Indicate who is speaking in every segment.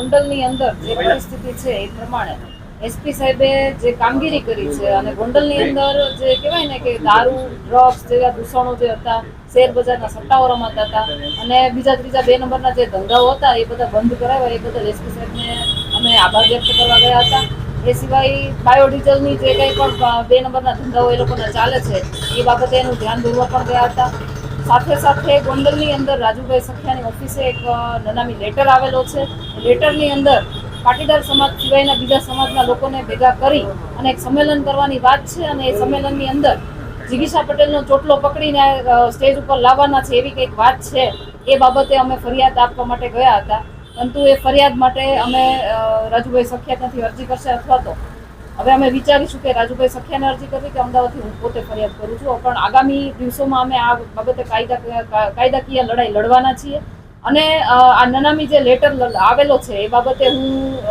Speaker 1: ગોંડલની અંદર જે પરિસ્થિતિ છે એ પ્રમાણે એસપી સાહેબે જે કામગીરી કરી છે અને ગોંડલની અંદર જે કહેવાય ને કે દારૂ ડ્રગ્સ જેવા દૂષણો જે હતા શેર બજારના સટ્ટાઓ રમાતા હતા અને બીજા ત્રીજા બે નંબરના જે ધંધાઓ હતા એ બધા બંધ કરાવ્યા. એ બદલ એસપી સાહેબને અમે આભાર વ્યક્ત કરવા ગયા હતા. એ સિવાય બાયોડીઝલની જે કંઈ પણ બે નંબરના ધંધાઓ એ લોકોના ચાલે છે એ બાબતે એનું ધ્યાન દોરવા પણ ગયા હતા. સાથે સાથે ગોંડલની અંદર રાજુભાઈ સખિયાની ઓફિસે એક નનામી લેટર આવેલો છે. લેટરની અંદર પાટીદાર સમાજ સિવાયના બીજા સમાજના લોકોને ભેગા કરી અને એક સંમેલન કરવાની વાત છે અને એ સંમેલનની અંદર જિગીશા પટેલનો ચોટલો પકડીને સ્ટેજ ઉપર લાવવાના છે એવી કંઈક વાત છે. એ બાબતે અમે ફરિયાદ આપવા માટે ગયા હતા. પરંતુ એ ફરિયાદ માટે અમે રાજુભાઈ સખિયા ત્યાંથી અરજી કરશે અથવા તો હવે અમે વિચારીશું કે રાજુભાઈ સખિયાને અરજી કરવી કે અમદાવાદથી હું પોતે ફરિયાદ કરું છું. પણ આગામી દિવસોમાં અમે આ બાબતે કાયદા કાયદાકીય લડાઈ લડવાના છીએ. અને આ નનામી જે લેટર આવેલો છે, એ બાબતે હું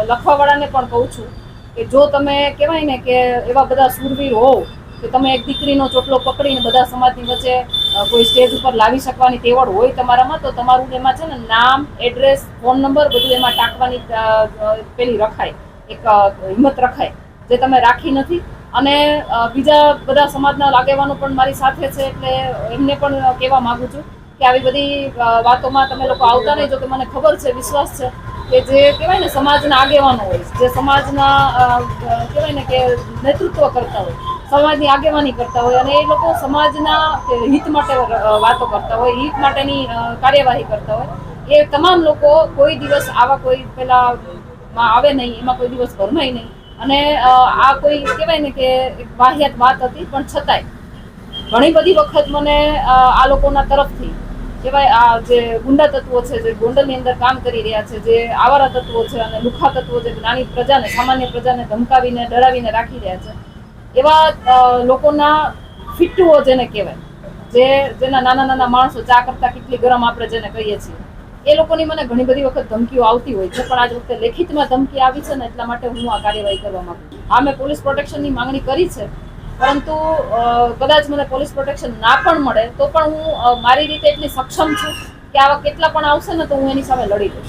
Speaker 1: લખવાવાળાને પણ કહું છું કે જો તમે કહેવાય ને કે એવા બધા સુરવીર હોવ કે તમે એક દીકરીનો ચોટલો પકડીને બધા સમાજની વચ્ચે કોઈ સ્ટેજ ઉપર લાવી શકવાની તેવડ હોય તમારામાં, તો તમારું એમાં છે ને નામ, એડ્રેસ, ફોન નંબર બધું એમાં ટાંકવાની પેલી રખાય. એક હિંમત રખાય. જે તમે રાખી નથી. અને બીજા બધા સમાજના આગેવાનો પણ મારી સાથે છે એટલે એમને પણ કહેવા માંગુ છું કે આવી બધી વાતોમાં તમે લોકો આવતા નહીં જો કે મને ખબર છે, વિશ્વાસ છે કે જે કહેવાય ને સમાજના આગેવાનો હોય, જે સમાજના કહેવાય ને કે નેતૃત્વ કરતા હોય, સમાજની આગેવાની કરતા હોય અને એ લોકો સમાજના હિત માટે વાતો કરતા હોય, હિત માટેની કાર્યવાહી કરતા હોય. એ તમામ લોકો કોઈ દિવસ આવા કોઈ પેલા માં આવે નહીં, એમાં કોઈ દિવસ ભરમાય નહીં. અને આ કોઈ કહેવાય ને કે વાહિયાત વાત હતી, પણ છતાંય ઘણી બધી વખત મને આ લોકોના તરફથી કહેવાય, આ જે ગુંડા તત્વો છે, જે ગોંડલની અંદર કામ કરી રહ્યા છે, જે આવારા તત્વો છે અને લુખા તત્વો છે નાની પ્રજાને, સામાન્ય પ્રજાને ધમકાવીને, ડરાવીને રાખી રહ્યા છે, એવા લોકોના ફિટ્ટુઓ જેને કહેવાય, જે, જેના નાના નાના માણસો ચા કરતા કેટલી ગરમ આપણે જેને કહીએ છીએ. એ લોકોની મને ઘણી બધી વખત ધમકીઓ આવતી હોય છે, પણ આજ વખતે લેખિતમાં ધમકી આવી છે ને એટલા માટે હું આ કાર્યવાહી કરવા માંગુ છું. હા, મેં પોલીસ પ્રોટેક્શનની માંગણી કરી છે, પરંતુ કદાચ મને પોલીસ પ્રોટેક્શન ના પણ મળે, તો પણ હું મારી રીતે એટલી સક્ષમ છું કે આવા કેટલા પણ આવશે ને તો હું એની સામે લડી લઈશ.